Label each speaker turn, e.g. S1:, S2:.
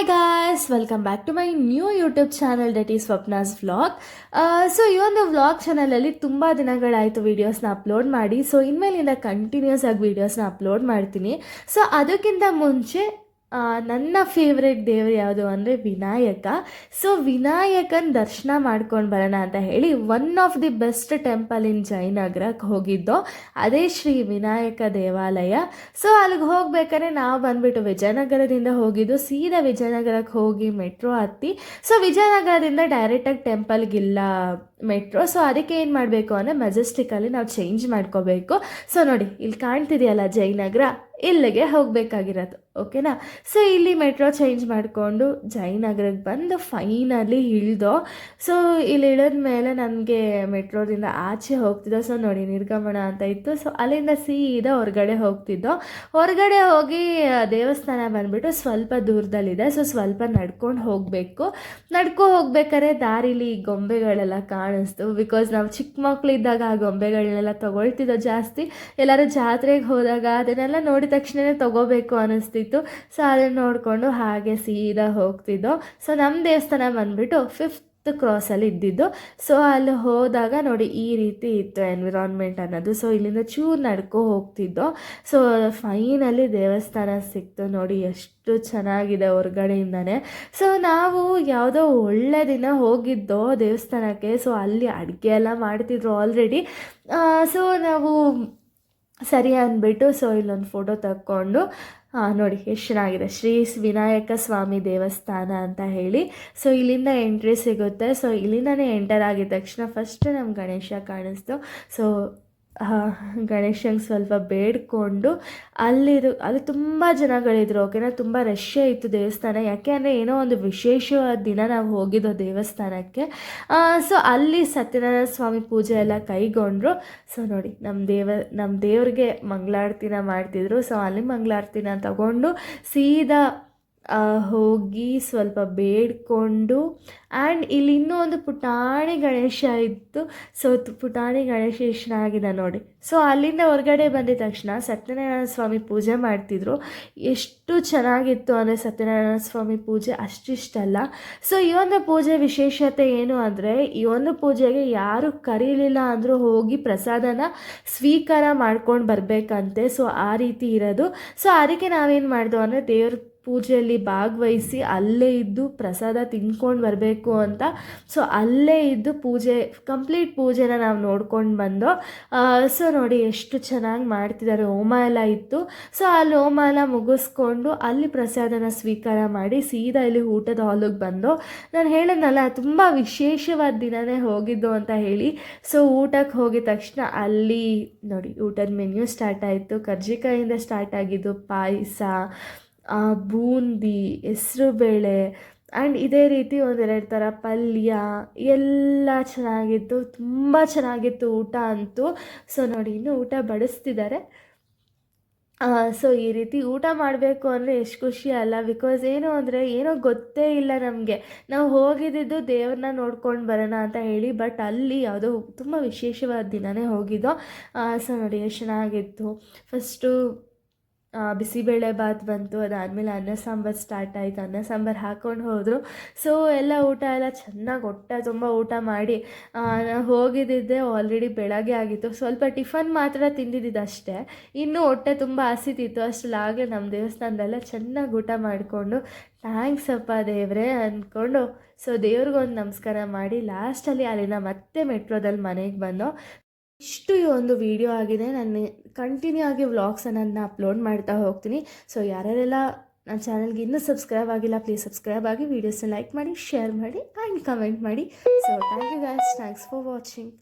S1: Hi guys welcome back to my new YouTube channel that is Swapna's vlog so ಈ ಒಂದು vlog ಚಾನಲಲ್ಲಿ ತುಂಬ ದಿನಗಳಾಯಿತು ವೀಡಿಯೋಸ್ನ ಅಪ್ಲೋಡ್ ಮಾಡಿ. ಸೊ ಇನ್ಮೇಲಿಂದ ಕಂಟಿನ್ಯೂಸ್ ಆಗಿ ವೀಡಿಯೋಸ್ನ ಅಪ್ಲೋಡ್ ಮಾಡ್ತೀನಿ. ಸೊ ಅದಕ್ಕಿಂತ ಮುಂಚೆ ನನ್ನ ಫೇವ್ರೆಟ್ ದೇವರು ಯಾವುದು ಅಂದರೆ ವಿನಾಯಕ. ಸೊ ವಿನಾಯಕನ ದರ್ಶನ ಮಾಡ್ಕೊಂಡು ಬರೋಣ ಅಂತ ಹೇಳಿ one of the best temple in ಜಯನಗರಕ್ಕೆ ಹೋಗಿದ್ದೋ ಅದೇ ಶ್ರೀ ವಿನಾಯಕ ದೇವಾಲಯ. ಸೊ ಅಲ್ಲಿಗೆ ಹೋಗ್ಬೇಕಾದ್ರೆ ನಾವು ಬಂದ್ಬಿಟ್ಟು ವಿಜಯನಗರದಿಂದ ಹೋಗಿದ್ದು ಸೀದಾ ವಿಜಯನಗರಕ್ಕೆ ಹೋಗಿ ಮೆಟ್ರೋ ಹತ್ತಿ. ಸೊ ವಿಜಯನಗರದಿಂದ ಡೈರೆಕ್ಟಾಗಿ ಟೆಂಪಲ್ಗಿಲ್ಲ ಮೆಟ್ರೋ ಸೊ ಅದಕ್ಕೆ ಏನು ಮಾಡಬೇಕು ಅಂದರೆ ಮೆಜೆಸ್ಟಿಕಲ್ಲಿ ನಾವು ಚೇಂಜ್ ಮಾಡ್ಕೋಬೇಕು. ಸೊ ನೋಡಿ, ಇಲ್ಲಿ ಕಾಣ್ತಿದೆಯಲ್ಲ ಜಯನಗರ. ಇಲ್ಲಿಗೆ ಹೋಗಬೇಕಾಗಿರೋದು ಓಕೆನಾ ಸೊ ಇಲ್ಲಿ ಮೆಟ್ರೋ ಚೇಂಜ್ ಮಾಡಿಕೊಂಡು ಜಯನಗರಕ್ಕೆ ಬಂದು ಫೈನಲಿ ಇಳಿದೋ ಸೊ ಇಲ್ಲಿ ಇಳಿದ ಮೇಲೆ ನನಗೆ ಮೆಟ್ರೋದಿಂದ ಆಚೆ ಹೋಗ್ತಿದ್ದೋ. ಸೊ ನೋಡಿ ನಿರ್ಗಮಣ ಅಂತ ಇತ್ತು. ಸೊ ಅಲ್ಲಿಂದ ಸೀದಾ ಹೊರಗಡೆ ಹೋಗ್ತಿದ್ದೋ, ಹೊರಗಡೆ ಹೋಗಿ ದೇವಸ್ಥಾನ ಬಂದುಬಿಟ್ಟು ಸ್ವಲ್ಪ ದೂರದಲ್ಲಿದೆ. ಸೊ ಸ್ವಲ್ಪ ನಡ್ಕೊಂಡು ಹೋಗಬೇಕು. ನಡ್ಕೊ ಹೋಗ್ಬೇಕಾದ್ರೆ ದಾರಿಲಿ ಗೊಂಬೆಗಳೆಲ್ಲ ಕಾಣಿಸ್ತು. ಬಿಕಾಸ್ ನಾವು ಚಿಕ್ಕ ಮಕ್ಕಳಿದ್ದಾಗ ಆ ಗೊಂಬೆಗಳನ್ನೆಲ್ಲ ತೊಗೊಳ್ತಿದ್ದೋ ಜಾಸ್ತಿ. ಎಲ್ಲರೂ ಜಾತ್ರೆಗೆ ಹೋದಾಗ ಅದನ್ನೆಲ್ಲ ನೋಡಿದ ತಕ್ಷಣವೇ ತಗೋಬೇಕು ಅನ್ನಿಸ್ತಿತ್ತು. ಸೊ ಅದನ್ನು ನೋಡಿಕೊಂಡು ಹಾಗೆ ಸೀದಾ ಹೋಗ್ತಿದ್ದೋ. ಸೊ ನಮ್ಮ ದೇವಸ್ಥಾನ ಬಂದ್ಬಿಟ್ಟು ಫಿಫ್ತ್ ಕ್ರಾಸಲ್ಲಿ ಇದ್ದಿದ್ದು. ಸೊ ಅಲ್ಲಿ ಹೋದಾಗ ನೋಡಿ ಈ ರೀತಿ ಇತ್ತು ಎನ್ವಿರಾನ್ಮೆಂಟ್ ಅನ್ನೋದು. ಸೊ ಇಲ್ಲಿಂದ ಚೂರು ನಡ್ಕೊ ಹೋಗ್ತಿದ್ದೋ. ಸೊ ಫೈನಲಿ ದೇವಸ್ಥಾನ ಸಿಕ್ತು ನೋಡಿ ಎಷ್ಟು ಚೆನ್ನಾಗಿದೆ ಹೊರಗಡೆಯಿಂದನೇ. ಸೊ ನಾವು ಯಾವುದೋ ಒಳ್ಳೆ ದಿನ ಹೋಗಿದ್ದೋ ದೇವಸ್ಥಾನಕ್ಕೆ. ಸೊ ಅಲ್ಲಿ ಅಡುಗೆ ಎಲ್ಲ ಮಾಡ್ತಿದ್ರು ಆಲ್ರೆಡಿ ಸೊ ನಾವು ಸರಿ ಅಂದ್ಬಿಟ್ಟು ಸೊ ಇಲ್ಲೊಂದು ಫೋಟೋ ತಕ್ಕೊಂಡು ನೋಡಿ, ಎಷ್ಟು ಚೆನ್ನಾಗಿದೆ. ಶ್ರೀ ವಿನಾಯಕ ಸ್ವಾಮಿ ದೇವಸ್ಥಾನ ಅಂತ ಹೇಳಿ. ಸೊ ಇಲ್ಲಿಂದ ಎಂಟ್ರಿ ಸಿಗುತ್ತೆ. ಸೊ ಇಲ್ಲಿಂದನೇ ಎಂಟರ್ ಆಗಿದ ತಕ್ಷಣ ಫಸ್ಟ್ ನಮ್ಮ ಗಣೇಶ ಕಾಣಿಸ್ತು. ಸೊ ಗಣೇಶಂಗೆ ಸ್ವಲ್ಪ ಬೇಡ್ಕೊಂಡು ಅಲ್ಲಿರು, ಅಲ್ಲಿ ತುಂಬ ಜನಗಳಿದ್ರು ಓಕೆನಾ ತುಂಬ ರಶ್ಶೇ ಇತ್ತು ದೇವಸ್ಥಾನ. ಯಾಕೆ ಅಂದರೆ ಏನೋ ಒಂದು ವಿಶೇಷವಾದ ದಿನ ನಾವು ಹೋಗಿದ್ದೋ ದೇವಸ್ಥಾನಕ್ಕೆ. ಸೊ ಅಲ್ಲಿ ಸತ್ಯನಾರಾಯಣ ಸ್ವಾಮಿ ಪೂಜೆ ಎಲ್ಲ ಕೈಗೊಂಡ್ರು. ಸೊ ನೋಡಿ ನಮ್ಮ ದೇವ ನಮ್ಮ ದೇವ್ರಿಗೆ ಮಂಗಳಾರತಿನ ಮಾಡ್ತಿದ್ರು. ಸೊ ಅಲ್ಲಿ ಮಂಗಳಾರತಿನ ತಗೊಂಡು ಸೀದಾ ಹೋಗಿ ಸ್ವಲ್ಪ ಬೇಡ್ಕೊಂಡು ಆ್ಯಂಡ್ ಇಲ್ಲಿ ಇನ್ನೂ ಒಂದು ಪುಟಾಣಿ ಗಣೇಶ ಇತ್ತು. ಸೊ ಪುಟಾಣಿ ಗಣೇಶ ಇಷ್ಟ ಚೆನ್ನಾಗಿದೆ ನೋಡಿ. ಸೊ ಅಲ್ಲಿಂದ ಹೊರಗಡೆ ಬಂದಿದ ತಕ್ಷಣ ಸತ್ಯನಾರಾಯಣ ಸ್ವಾಮಿ ಪೂಜೆ ಮಾಡ್ತಿದ್ರು. ಎಷ್ಟು ಚೆನ್ನಾಗಿತ್ತು ಅಂದರೆ ಸತ್ಯನಾರಾಯಣ ಸ್ವಾಮಿ ಪೂಜೆ ಅಷ್ಟಿಷ್ಟಲ್ಲ ಸೊ ಈ ಒಂದು ಪೂಜೆ ವಿಶೇಷತೆ ಏನು ಅಂದರೆ, ಈ ಒಂದು ಪೂಜೆಗೆ ಯಾರು ಕರೀಲಿಲ್ಲ ಅಂದರೂ ಹೋಗಿ ಪ್ರಸಾದನ ಸ್ವೀಕಾರ ಮಾಡ್ಕೊಂಡು ಬರಬೇಕಂತೆ. ಸೊ ಆ ರೀತಿ ಇರೋದು. ಸೊ ಅದಕ್ಕೆ ನಾವೇನು ಮಾಡ್ದೋ ಅಂದರೆ ದೇವ್ರ ಪೂಜೆಯಲ್ಲಿ ಭಾಗವಹಿಸಿ ಅಲ್ಲೇ ಇದ್ದು ಪ್ರಸಾದ ತಿನ್ಕೊಂಡು ಬರಬೇಕು ಅಂತ. ಸೊ ಅಲ್ಲೇ ಇದ್ದು ಪೂಜೆ ಕಂಪ್ಲೀಟ್ ಪೂಜೆನ ನಾವು ನೋಡ್ಕೊಂಡು ಬಂದು ಸೊ ನೋಡಿ ಎಷ್ಟು ಚೆನ್ನಾಗಿ ಮಾಡ್ತಿದ್ದಾರೆ ಹೋಮ ಎಲ್ಲ ಇತ್ತು. ಸೊ ಅಲ್ಲಿ ಹೋಮ ಎಲ್ಲ ಮುಗಿಸ್ಕೊಂಡು ಅಲ್ಲಿ ಪ್ರಸಾದನ ಸ್ವೀಕಾರ ಮಾಡಿ ಸೀದಾ ಇಲ್ಲಿ ಊಟದ ಹಾಲಿಗೆ ಬಂದು, ನಾನು ಹೇಳಿದ್ನಲ್ಲ, ತುಂಬ ವಿಶೇಷವಾದ ದಿನವೇ ಹೋಗಿದ್ದು ಅಂತ ಹೇಳಿ. ಸೊ ಊಟಕ್ಕೆ ಹೋಗಿದ ತಕ್ಷಣ ಅಲ್ಲಿ ನೋಡಿ ಊಟದ ಮೆನ್ಯೂ ಸ್ಟಾರ್ಟ್ ಆಯಿತು. ಕರ್ಜಿಕಾಯಿಂದ ಸ್ಟಾರ್ಟ್ ಆಗಿದ್ದು ಪಾಯಸ ಬೂಂದಿ ಹೆಸ್ರುಬೇಳೆ ಆ್ಯಂಡ್ ಇದೇ ರೀತಿ ಒಂದೆರಡು ಥರ ಪಲ್ಯ, ಎಲ್ಲ ಚೆನ್ನಾಗಿತ್ತು, ತುಂಬ ಚೆನ್ನಾಗಿತ್ತು ಊಟ ಅಂತೂ. ಸೊ ನೋಡಿ, ಇನ್ನೂ ಊಟ ಬಡಿಸ್ತಿದ್ದಾರೆ. ಸೊ ಈ ರೀತಿ ಊಟ ಮಾಡಬೇಕು ಅಂದರೆ ಎಷ್ಟು ಖುಷಿ ಅಲ್ಲ ಬಿಕಾಸ್ ಏನು ಅಂದರೆ ಏನೋ ಗೊತ್ತೇ ಇಲ್ಲ ನಮಗೆ. ನಾವು ಹೋಗಿದ್ದಿದ್ದು ದೇವ್ರನ್ನ ನೋಡ್ಕೊಂಡು ಬರೋಣ ಅಂತ ಹೇಳಿ ಬಟ್ ಅಲ್ಲಿ ಯಾವುದೋ ತುಂಬ ವಿಶೇಷವಾದ ದಿನವೇ ಹೋಗಿದ್ದೋ. ಸೊ ನೋಡಿ, ಎಷ್ಟು ಚೆನ್ನಾಗಿತ್ತು. ಫಸ್ಟು ಬಿಸಿಬೇಳೆ ಬಾತ್ ಬಂತು, ಅದಾದಮೇಲೆ ಅನ್ನ ಸಾಂಬಾರು ಸ್ಟಾರ್ಟ್ ಆಯಿತು. ಅನ್ನ ಸಾಂಬಾರು ಹಾಕ್ಕೊಂಡು ಹೋದರು. ಸೊ ಎಲ್ಲ ಊಟ ಎಲ್ಲ ಚೆನ್ನಾಗಿ ಹೊಟ್ಟೆ ತುಂಬ ಊಟ ಮಾಡಿ ಹೋಗಿದ್ದಿದ್ದೆ. ಆಲ್ರೆಡಿ ಬೆಳಗ್ಗೆ ಆಗಿತ್ತು. ಸ್ವಲ್ಪ ಟಿಫನ್ ಮಾತ್ರ ತಿಂದಿದ್ದಿದ್ದು ಅಷ್ಟೇ ಇನ್ನೂ ಹೊಟ್ಟೆ ತುಂಬ ಹಸಿತಿತ್ತು. ಅಷ್ಟರಲ್ಲಾಗಲೇ ನಮ್ಮ ದೇವಸ್ಥಾನದಲ್ಲ ಚೆನ್ನಾಗಿ ಊಟ ಮಾಡಿಕೊಂಡು ಥ್ಯಾಂಕ್ಸ್ ಅಪ್ಪ ದೇವರೇ ಅಂದ್ಕೊಂಡು ಸೊ ದೇವ್ರಿಗೊಂದು ನಮಸ್ಕಾರ ಮಾಡಿ ಲಾಸ್ಟಲ್ಲಿ ಅಲ್ಲಿಂದ ಮತ್ತೆ ಮೆಟ್ರೋದಲ್ಲಿ ಮನೆಗೆ ಬಂದು ಇಷ್ಟು ಈ ಒಂದು ವಿಡಿಯೋ ಆಗಿದೆ. ನಾನು ಕಂಟಿನ್ಯೂ ಆಗಿ ವ್ಲಾಗ್ಸ್ ಅನ್ನೋದನ್ನ ಅಪ್ಲೋಡ್ ಮಾಡ್ತಾ ಹೋಗ್ತೀನಿ. ಸೊ ಯಾರ್ಯಾರೆಲ್ಲ ನನ್ನ ಚಾನಲ್ಗೆ ಇನ್ನೂ ಸಬ್ಸ್ಕ್ರೈಬ್ ಆಗಿಲ್ಲ ಪ್ಲೀಸ್ ಸಬ್ಸ್ಕ್ರೈಬ್ ಆಗಿ ವೀಡಿಯೋಸ್ನ ಲೈಕ್ ಮಾಡಿ ಶೇರ್ ಮಾಡಿ ಆ್ಯಂಡ್ ಕಮೆಂಟ್ ಮಾಡಿ. So thank you guys thanks for watching